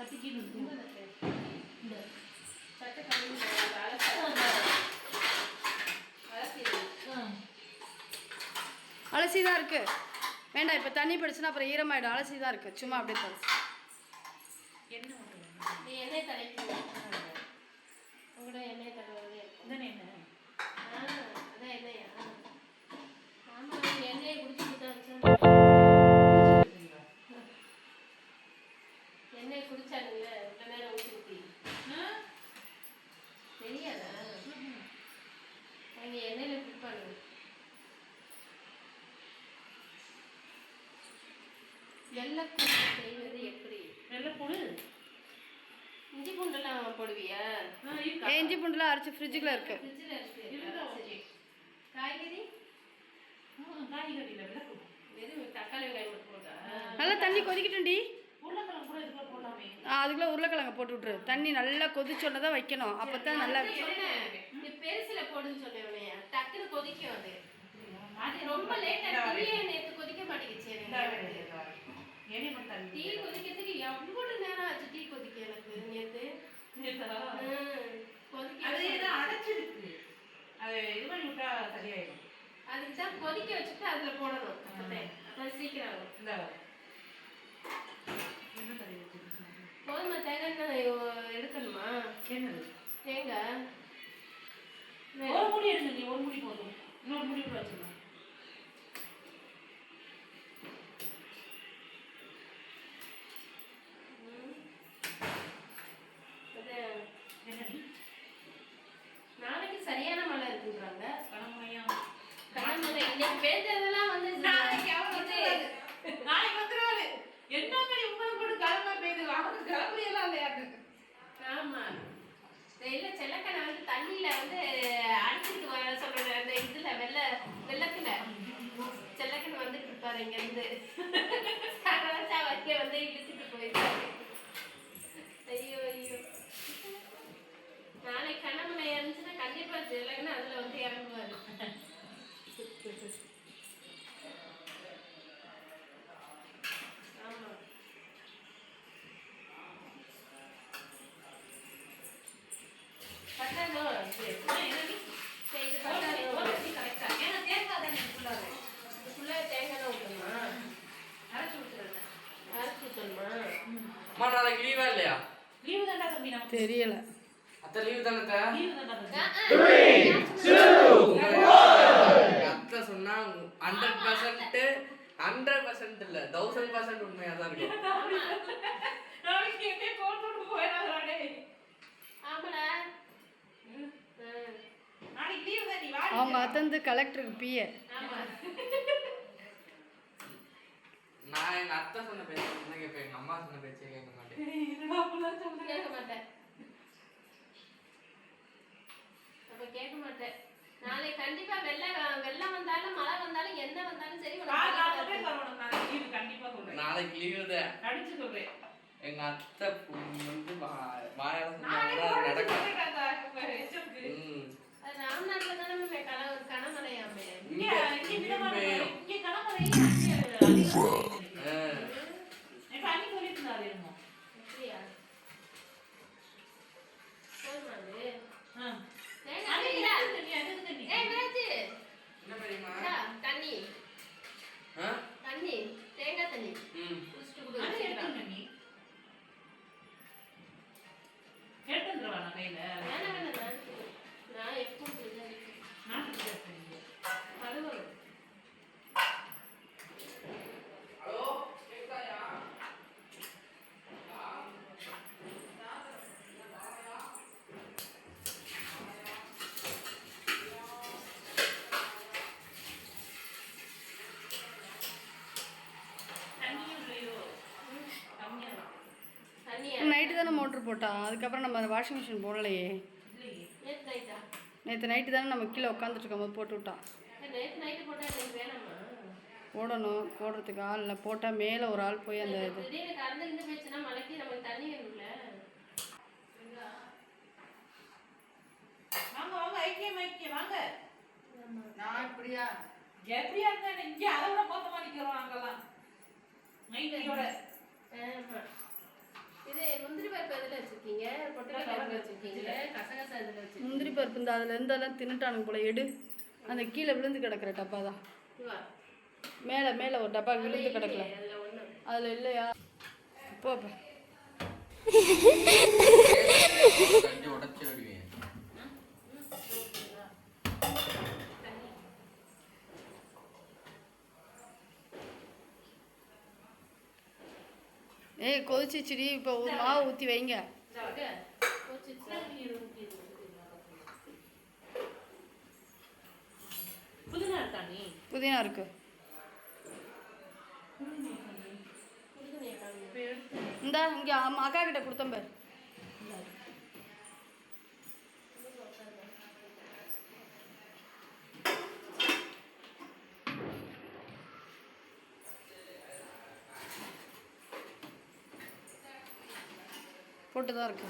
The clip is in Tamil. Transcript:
கத்திக்கிட்டு இந்த சட்டை அலசி தான் இருக்கு. வேண்டாம் இப்போ தண்ணி படிச்சுன்னா அப்புறம் ஈரமாயிடும். அலசி தான் இருக்கு. சும்மா அப்படியே தலை என்ன பண்ணுறது நீ எண்ணெய் தலைக்கு உங்களோட எண்ணெய் அதான் எண்ணெயா? வெள்ளைப்பூண்டு செய்வது எப்படி? வெள்ளை போடு இஞ்சி போடுவியா இருக்கா. ஏ இஞ்சி பூண்டுலாம் அரைச்சி ஃப்ரிட்ஜுக்குள்ள இருக்கு. காய்கறி? நல்லா தண்ணி கொதிக்கட்டும்டி. அதுக்குள்ள உருளைக்கிழங்க போட்டு விட்ரு தண்ணி நல்லா கொதிச்சோன்னே தான் வைக்கணும். அப்போ தான் நல்லா பெருசுல போடுன்னு சொன்னேன். டக்குன்னு கொதிக்கும் அது. அது ரொம்ப லேட்டா டீயே நேத்து கொதிக்க மாட்டேங்குச்சு தண்ணி டீ கொதிக்கிறதுக்கு எவ்வளவு நேரம் ஆச்சு டீ கொதிக்க எனக்கு? ம், கொதிக்க அது ஏதோ அடைச்சிருக்கு. அது இது பண்ணி விட்டா சரியாயிடும். அதுக்கு தான் கொதிக்க வச்சுட்டு அதுல போடணும். அப்பதான் சீக்கிரம் இந்த. என்ன கறி கோதுமை தேங்காய் எடுக்கணுமா? என்னது? தேங்காய். ஒரு முடி எடுங்க நீ ஒரு முடி போதும். இன்னொரு முடி கூட வச்சுக்கலாம் வந்துட்டு இருப்பாரு இங்க இருந்து சரவச்சா வைக்க வந்து இழுத்துட்டு போயிருக்காரு ஐயோ ஐயோ நாளைக்கு கனமழை இருந்துச்சுன்னா கண்டிப்பா செல்லக்கடை அதுல வந்து இறங்குவாரு ஆமா பட்டாதோ நாளைக்கு லீவா இல்லையா? லீவு தாண்டா தம்பி நமக்கு. தெரியல. அத்தை லீவு தானே லீவு அத்தை சொன்னா ஹண்ட்ரட் பர்சன்ட் ஹண்ட்ரட் பர்சன்ட் இல்ல தௌசண்ட் பர்சன்ட் உண்மையா தான் இருக்கும். அவங்க அத்தந்து கலெக்டருக்கு பிஏ ஆமா. நான் எங்க அத்தை சொன்ன பேச்சு கேட்பேன் எங்க அம்மா சொன்ன பேச்சே கேட்க மாட்டேன் என்னடா அப்படிலாம் சொல்றேன் கேட்க மாட்டேன் அப்ப கேட்க மாட்டேன் நாளைக்கு கண்டிப்பா வெள்ளம் வெள்ளம் வந்தாலும் மழை வந்தாலும் என்ன வந்தாலும் சரி உனக்கு நான் நான் கண்டிப்பா சொல்றேன் பாரு உனக்கு நாளைக்கு லீவு கண்டிப்பா சொல்றேன் நாளைக்கு லீவு தான் அடிச்சு சொல்றேன் எங்க அத்தை பொண்ணு வந்து வாயால நடக்கும் சொல்றேன் அந்த போட்டா அதுக்கப்புறம் நம்ம வாஷிங் மிஷின் போடலையே. இல்லையே நேற்று நைட்டா தானே நம்ம கீழே உட்காந்துட்டு இருக்கும்போது போட்டு விட்டான். வேணாமா போடணும் போடுறதுக்கு ஆள் இல்லை. போட்டால் மேலே ஒரு ஆள் போய் அந்த இது. நான் இப்படியா? எப்படியா இங்க அதை விட மொத்தமா நிக்கிறோம் நாங்கெல்லாம். நைட்டியோட ஆமா. முந்திரி பருப்பு இந்த அதில் இருந்தெல்லாம் தின்னுட்டானுங்க போல எடு. அந்த கீழே விழுந்து கிடக்குற டப்பா தான். மேலே மேலே ஒரு டப்பா விழுந்து கிடக்கல. அதுல ஒண்ணு. அதில் இல்லையா? போ போ. கட்டி உடச்சி விடுவேன் ஏய் கொதிச்சிச்சுடி இப்போ ஒரு மாவு ஊற்றி வைங்க? புதினா இருக்கா நீ புதினா இருக்கு புதினா காமி. இந்தா இங்கே அக்கா கிட்ட கொடுத்தேன் பேர் போட்டு தான் இருக்கு